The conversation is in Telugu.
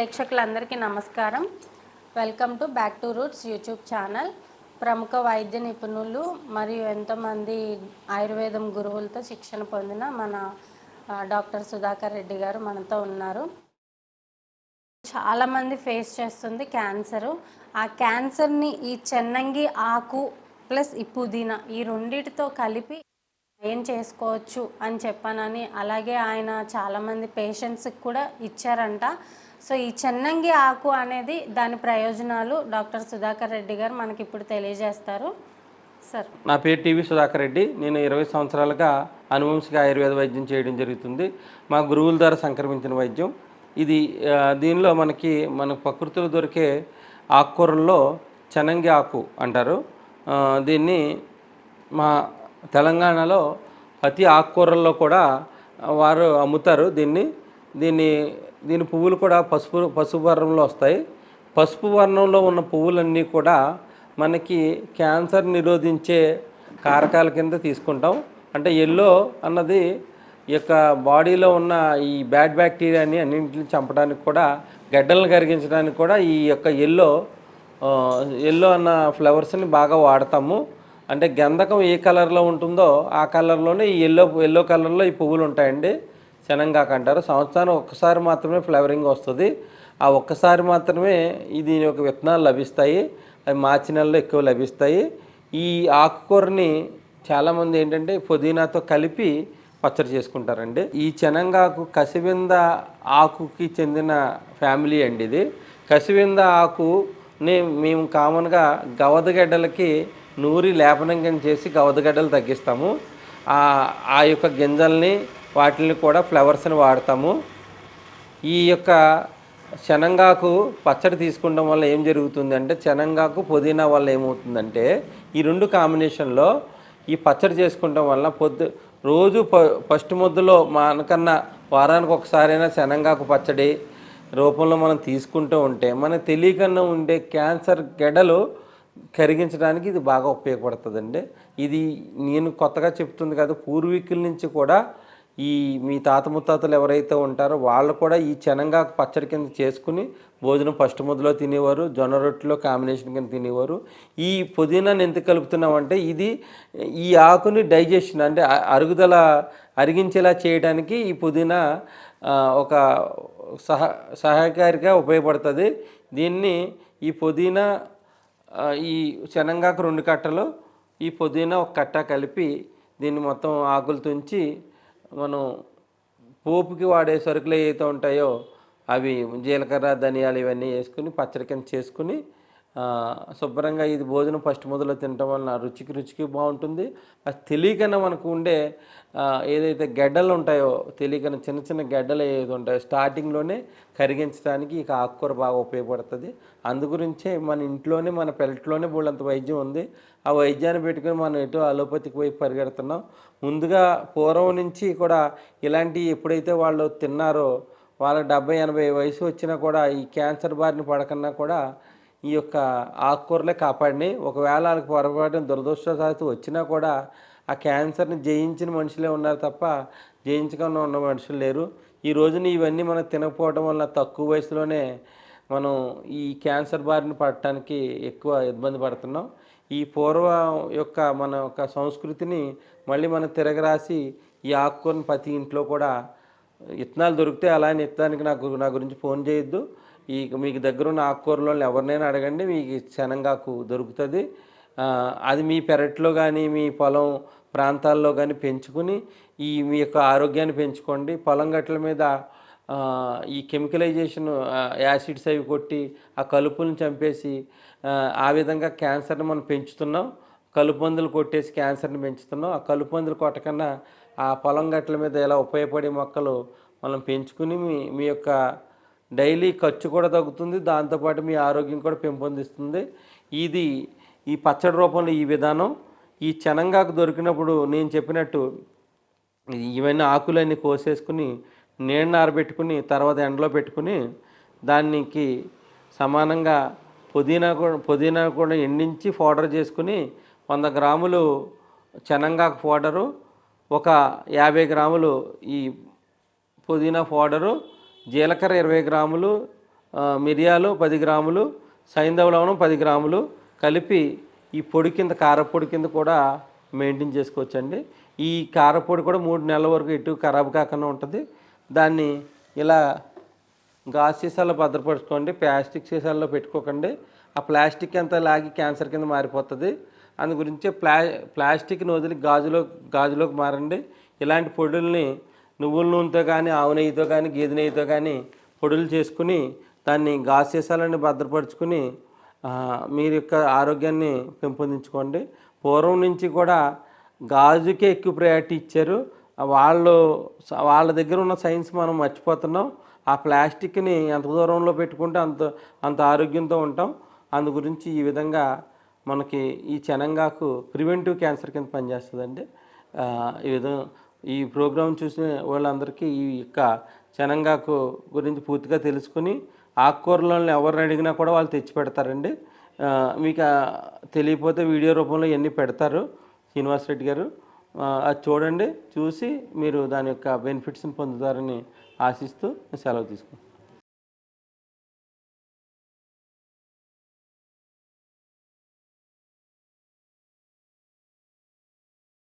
ప్రేక్షకులందరికీ నమస్కారం. Welcome to back to roots YouTube channel. ప్రముఖ వైద్య నిపుణులు మరియు ఎంతోమంది ఆయుర్వేదం గురువులతో శిక్షణ పొందిన మన డాక్టర్ సుధాకర్ రెడ్డి గారు మనతో ఉన్నారు. చాలామంది ఫేస్ చేస్తుంది క్యాన్సరు. ఆ క్యాన్సర్ని ఈ చెన్నంగి ఆకు ప్లస్ ఈ పుదీనా ఈ రెండిటితో కలిపి ఏం చేసుకోవచ్చు అని చెప్పానని అలాగే ఆయన చాలామంది పేషెంట్స్కి కూడా ఇచ్చారంట. సో ఈ చెన్నంగి ఆకు అనేది దాని ప్రయోజనాలు డాక్టర్ సుధాకర్ రెడ్డి గారు మనకి ఇప్పుడు తెలియజేస్తారు. సార్. నా పేరు టీవీ సుధాకర్ రెడ్డి. నేను ఇరవై సంవత్సరాలుగా అనువంశిక ఆయుర్వేద వైద్యం చేయడం జరుగుతుంది. మా గురువుల ద్వారా సంక్రమించిన వైద్యం. ఇది దీనిలో మనకి మన ప్రకృతిలో దొరికే ఆకుకూరల్లో చనంగి ఆకు అంటారు. దీన్ని మా తెలంగాణలో ప్రతి ఆకుకూరల్లో కూడా వారు అమ్ముతారు దీన్ని. దీన్ని దీని పువ్వులు కూడా పసుపు పసుపు వర్ణంలో వస్తాయి. పసుపు వర్ణంలో ఉన్న పువ్వులన్నీ కూడా మనకి క్యాన్సర్ నిరోధించే కారకాల కింద తీసుకుంటాం. అంటే ఎల్లో అన్నది ఈ యొక్క బాడీలో ఉన్న ఈ బ్యాడ్ బ్యాక్టీరియాని అన్నింటిని చంపడానికి కూడా గడ్డలను కరిగించడానికి కూడా ఈ యొక్క ఎల్లో ఎల్లో అన్న ఫ్లవర్స్ని బాగా వాడతాము. అంటే గంధకం ఏ కలర్లో ఉంటుందో ఆ కలర్లోనే ఈ ఎల్లో ఎల్లో కలర్లో ఈ పువ్వులు ఉంటాయండి. శనంగాకు అంటారు సంవత్సరానికి ఒక్కసారి మాత్రమే ఫ్లవరింగ్ వస్తుంది. ఆ ఒక్కసారి మాత్రమే దీని యొక్క విత్తనాలు లభిస్తాయి. అవి మార్చి నెలలో ఎక్కువ లభిస్తాయి. ఈ ఆకుకూరని చాలామంది ఏంటంటే పుదీనాతో కలిపి పచ్చడి చేసుకుంటారండి. ఈ చెనంగాకు కసివింద ఆకుకి చెందిన ఫ్యామిలీ అండి ఇది. కసివింద ఆకుని మేము కామన్గా గవదగడ్డలకి నూరి లేపనం చేసి గవదగడ్డలు తగ్గిస్తాము. ఆ యొక్క గింజల్ని వాటిని కూడా ఫ్లవర్స్ని వాడతాము. ఈ యొక్క శనంగాకు పచ్చడి తీసుకోవడం వల్ల ఏం జరుగుతుందంటే శనంగాకు పుదీనా వల్ల ఏమవుతుందంటే ఈ రెండు కాంబినేషన్లో ఈ పచ్చడి చేసుకోవడం వల్ల పొద్దు రోజు ప ఫస్ట్ ముద్దలో మనకన్నా వారానికి ఒకసారైనా శనంగాకు పచ్చడి రూపంలో మనం తీసుకుంటూ ఉంటే మనకు తెలియకుండా ఉండే క్యాన్సర్ గెడలు కరిగించడానికి ఇది బాగా ఉపయోగపడుతుందండి. ఇది నేను కొత్తగా చెప్తుంది కాదు పూర్వీకుల నుంచి కూడా ఈ మీ తాత ముత్తాతలు ఎవరైతే ఉంటారో వాళ్ళు కూడా ఈ చెనంగాకు పచ్చడి కింద చేసుకుని భోజనం ఫస్ట్ ముద్దలో తినేవారు జొన్న రొట్టెలో కాంబినేషన్ కింద తినేవారు. ఈ పుదీనాని ఎందుకు కలుపుతున్నామంటే ఇది ఈ ఆకుని డైజెషన్ అంటే అరుగుదల అరిగించేలా చేయడానికి ఈ పుదీనా ఒక సహ సహాయకారిగా ఉపయోగపడుతుంది. దీన్ని ఈ పుదీనా ఈ శనంగాకు రెండు కట్టలు ఈ పుదీనా ఒక కట్ట కలిపి దీన్ని మొత్తం ఆకులు తుంచి మనం పోపుకి వాడే సరుకులు ఏవైతే ఉంటాయో అవి జీలకర్ర ధనియాలు ఇవన్నీ వేసుకుని పచ్చడి కింద చేసుకుని శుభ్రంగా ఇది భోజనం ఫస్ట్ మొదలు తినటం వలన రుచికి రుచికి బాగుంటుంది. అది తెలియకన్నా మనకు ఉండే ఏదైతే గడ్డలు ఉంటాయో తెలియకన చిన్న చిన్న గడ్డలు ఏది ఉంటాయో స్టార్టింగ్లోనే కరిగించడానికి ఇక ఆకుకూర బాగా ఉపయోగపడుతుంది. అందుగురించే మన ఇంట్లోనే మన పెరట్లోనే బోళ్ళంత వైద్యం ఉంది. ఆ వైద్యాన్ని పెట్టుకుని మనం ఎటు అలోపతికి వైపు పరిగెడుతున్నాం. ముందుగా పూర్వం నుంచి కూడా ఇలాంటి ఎప్పుడైతే వాళ్ళు తిన్నారో వాళ్ళ డెబ్బై ఎనభై వయసు వచ్చినా కూడా ఈ క్యాన్సర్ బారిన పడకన్నా కూడా ఈ యొక్క ఆకుకూరలే కాపాడినాయి ఒకవేళ వాళ్ళకి పొరపాటున దురదృష్టవశాత్తు వచ్చినా కూడా ఆ క్యాన్సర్ని జయించిన మనుషులే ఉన్నారు తప్ప జయించకుండా ఉన్న మనుషులు లేరు. ఈ రోజున ఇవన్నీ మనం తినకపోవడం వల్ల తక్కువ వయసులోనే మనం ఈ క్యాన్సర్ బారిన పడటానికి ఎక్కువ ఇబ్బంది పడుతున్నాం. ఈ పూర్వ యొక్క మన యొక్క సంస్కృతిని మళ్ళీ మనం తిరగరాసి ఈ ఆకుకూరని ప్రతి ఇంట్లో కూడా విత్తనాలు దొరికితే అలా అని నాకు నా గురించి ఫోన్ చేయొద్దు. ఈ మీకు దగ్గర ఉన్న ఆకుకూరలో ఎవరినైనా అడగండి మీకు శనంగాకు దొరుకుతుంది. అది మీ పెరట్లో కానీ మీ పొలం ప్రాంతాల్లో కానీ పెంచుకుని ఈ మీ యొక్క ఆరోగ్యాన్ని పెంచుకోండి. పొలం గట్ల మీద ఈ కెమికలైజేషన్ యాసిడ్స్ అవి కొట్టి ఆ కలుపులను చంపేసి ఆ, ఆ విధంగా క్యాన్సర్ని మనం పెంచుతున్నాం. కలుపు మందులు కొట్టేసి క్యాన్సర్ని పెంచుతున్నాం. ఆ కలుపు మందులు కొట్టకన్నా ఆ పొలం గట్ల మీద ఎలా ఉపయోగపడే మొక్కలు మనం పెంచుకుని మీ మీ యొక్క డైలీ ఖర్చు కూడా తగ్గుతుంది దాంతోపాటు మీ ఆరోగ్యం కూడా పెంపొందిస్తుంది. ఇది ఈ పచ్చడి రూపంలో ఈ విధానం. ఈ చనంగాకు దొరికినప్పుడు నేను చెప్పినట్టు ఇవన్నీ ఆకులన్నీ కోసేసుకుని నీళ్ళని ఆరబెట్టుకుని తర్వాత ఎండలో పెట్టుకుని దానికి సమానంగా పుదీనా కూడా పుదీనా కూడా ఎండించి పౌడర్ చేసుకుని వంద గ్రాములు చనంగాకు పౌడరు ఒక యాభై గ్రాములు ఈ పుదీనా పౌడరు జీలకర్ర ఇరవై గ్రాములు మిరియాలు పది గ్రాములు సైంధవ లవణం పది గ్రాములు కలిపి ఈ పొడి కింద కారపొడి కింద కూడా మెయింటైన్ చేసుకోవచ్చండి. ఈ కారపొడి కూడా మూడు నెలల వరకు ఎటు ఖరాబ్ కాకుండా ఉంటుంది. దాన్ని ఇలా గాజు సీసాల్లో భద్రపరచుకోండి ప్లాస్టిక్ సీసాల్లో పెట్టుకోకండి. ఆ ప్లాస్టిక్ అంతా లాగి క్యాన్సర్ కింద మారిపోతుంది. అందు గురించి ప్లా ప్లాస్టిక్ని వదిలి గాజులో గాజులోకి మారండి. ఇలాంటి పొడుల్ని నువ్వుల నూనెతో కానీ ఆవు నెయ్యితో కానీ గేదె నెయ్యితో కానీ పొడులు చేసుకుని దాన్ని గాజు సీసాలని భద్రపరుచుకుని మీరు యొక్క ఆరోగ్యాన్ని పెంపొందించుకోండి. పూర్వం నుంచి కూడా గాజుకే ఎక్కువ ప్రయారిటీ ఇచ్చారు. వాళ్ళు వాళ్ళ దగ్గర ఉన్న సైన్స్ మనం మర్చిపోతున్నాం. ఆ ప్లాస్టిక్ని ఎంత దూరంలో పెట్టుకుంటే అంత అంత ఆరోగ్యంతో ఉంటాం. అందు గురించి ఈ విధంగా మనకి ఈ చెనంగాకు ప్రివెంటివ్ క్యాన్సర్ కింద పనిచేస్తుందండి. ఈ విధంగా ఈ ప్రోగ్రాం చూసిన వాళ్ళందరికీ ఈ యొక్క చెనంగాకు గురించి పూర్తిగా తెలుసుకుని ఆకుకూరలను ఎవరిని అడిగినా కూడా వాళ్ళు తెచ్చి పెడతారండి. మీకు తెలియకపోతే వీడియో రూపంలో ఇవన్నీ పెడతారు శ్రీనివాస్ రెడ్డి గారు. అది చూడండి చూసి మీరు దాని యొక్క బెనిఫిట్స్ని పొందుతారని ఆశిస్తూ సెలవు తీసుకుంటాను